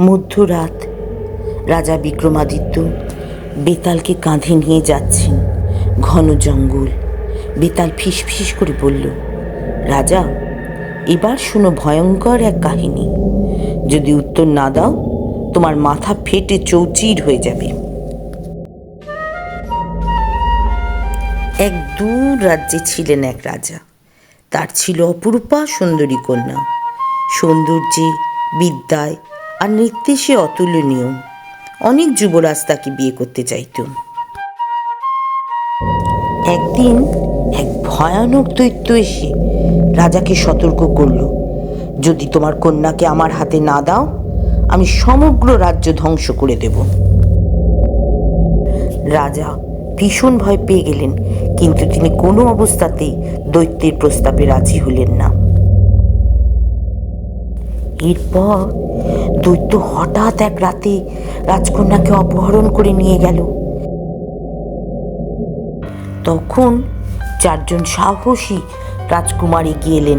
মধ্যরাত। রাজা বিক্রমাদিত্য বেতালকে কাঁধে নিয়ে যাচ্ছেন ঘন জঙ্গল। বেতাল ফিস করে বলল, রাজা, এবার শুনো ভয়ঙ্কর এক কাহিনী। যদি উত্তর না দাও, তোমার মাথা ফেটে চৌচির হয়ে যাবে। এক দূর রাজ্যে ছিলেন এক রাজা। তার ছিল অপরূপা সুন্দরী কন্যা। সৌন্দর্যে, বিদ্যায় আর নৃত্যে সে অতুলনীয়। অনেক যুবরাজ তাকে বিয়ে করতে চাইত। একদিন এক ভয়ানক দৈত্য এসে রাজাকে সতর্ক করল, যদি তোমার কন্যাকে আমার হাতে না দাও, আমি সমগ্র রাজ্য ধ্বংস করে দেব। রাজা ভীষণ ভয় পেয়ে গেলেন, কিন্তু তিনি কোনো অবস্থাতেই দৈত্যের প্রস্তাবে রাজি হলেন না। এরপর দৈত্য হঠাৎ এক রাতে রাজকন্যাকে অপহরণ করে নিয়ে গেল। তখন চারজন সাহসী রাজকুমার এগিয়ে এলেন।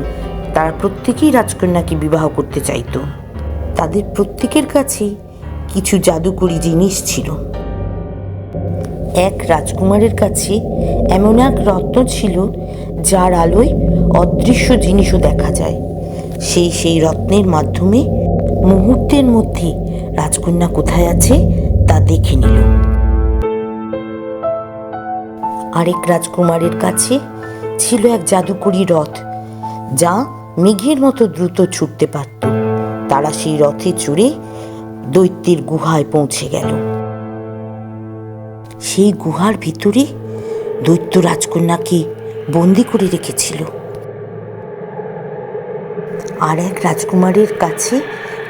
তারা প্রত্যেকেই রাজকন্যাকে বিবাহ করতে চাইতো। তাদের প্রত্যেকের কাছেই কিছু জাদুকরি জিনিস ছিল। এক রাজকুমারের কাছে এমন এক রত্ন ছিল, যার আলোয় অদৃশ্য জিনিসও দেখা যায়। সেই সেই রত্নের মাধ্যমে মুহূর্তের মধ্যে রাজকন্যা কোথায় আছে তা দেখে নিল। আরেক রাজকুমারের কাছে ছিল এক জাদুকরি রথ, যা মেঘের মতো দ্রুত ছুটতে পারত। তারা সেই রথে চড়ে দৈত্যের গুহায় পৌঁছে গেল। সেই গুহার ভিতরে দৈত্য রাজকন্যাকে বন্দি করে রেখেছিল। আর এক রাজকুমারের কাছে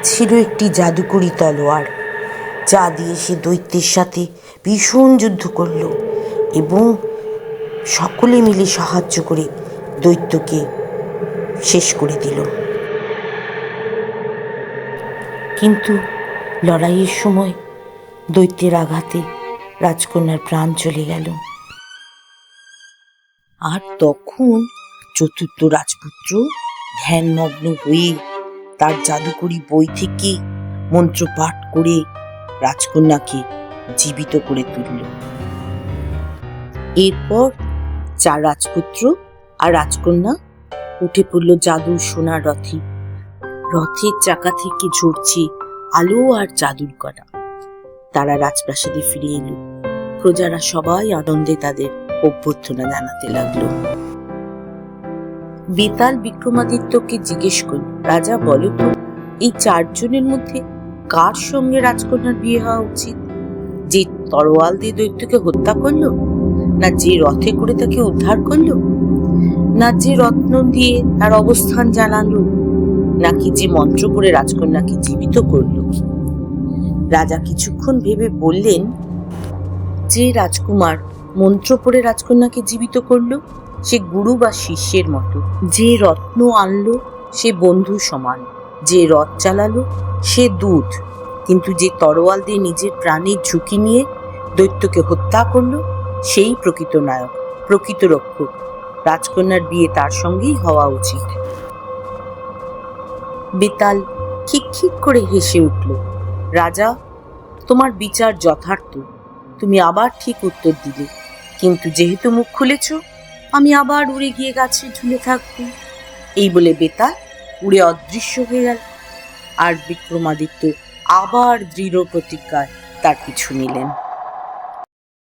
ছিল একটি জাদুকরি তলোয়ার। যা দিয়ে সে দৈত্যের সাথে ভীষণ যুদ্ধ করল এবং সকলে মিলে সাহায্য করে দৈত্যকে শেষ করে দিল। কিন্তু লড়াইয়ের সময় দৈত্যের আঘাতে রাজকন্যার প্রাণ চলে গেল। আর তখন চতুর্থ রাজপুত্র ধ্যানমগ্ন হয়ে তার জাদুকরি বই থেকে মন্ত্র পাঠ করে রাজকন্যাকে জীবিত করে তুলল। এরপর চার রাজপুত্র আর রাজকন্যা উঠে পড়ল জাদুর সোনার রথে। রথের চাকা থেকে ঝরছে আলো আর জাদুর কণা। তারা রাজপ্রাসাদে ফিরে এলো। প্রজারা সবাই আনন্দে তাদের অভ্যর্থনা জানাতে লাগল। বেতাল বিক্রমাদিত্যকে জিজ্ঞেস করল রাজা, বলো তো, এই চারজনের মধ্যে কার সঙ্গে রাজকন্যার বিয়ে হওয়া উচিত? যে তরোয়াল দিয়ে দৈত্যকে হত্যা করল? না যে রথে করে তাকে উদ্ধার করল? না যে রত্ন দিয়ে তার অবস্থান জানালো? নাকি যে মন্ত্র করে রাজকন্যাকে জীবিত করল? রাজা কিছুক্ষণ ভেবে বললেন, যে রাজকুমার মন্ত্র পড়ে রাজকন্যাকে জীবিত করল সে গুরু বা শিষ্যের মতো। যে রত্ন আনলো, সে বন্ধু সমান। যে রথ চালালো, সে দূত। কিন্তু যে তরোয়াল দিয়ে নিজের প্রাণের ঝুঁকি নিয়ে দৈত্যকে হত্যা করল, সেই প্রকৃত নায়ক, প্রকৃত রক্ষক। রাজকন্যার বিয়ে তার সঙ্গেই হওয়া উচিত। বেতাল খিক করে হেসে উঠল, রাজা, তোমার বিচার যথার্থ। তুমি আবার ঠিক উত্তর দিলে। কিন্তু যেহেতু মুখ খুলেছ আমি আবার উড়ে গিয়ে গাছে ঝুলে থাকব। এই বলে বেতাল উড়ে অদৃশ্য হয়ে গেল। আর বিক্রমাদিত্য আবার দৃঢ় প্রতিজ্ঞায় তার কিছু নিলেন।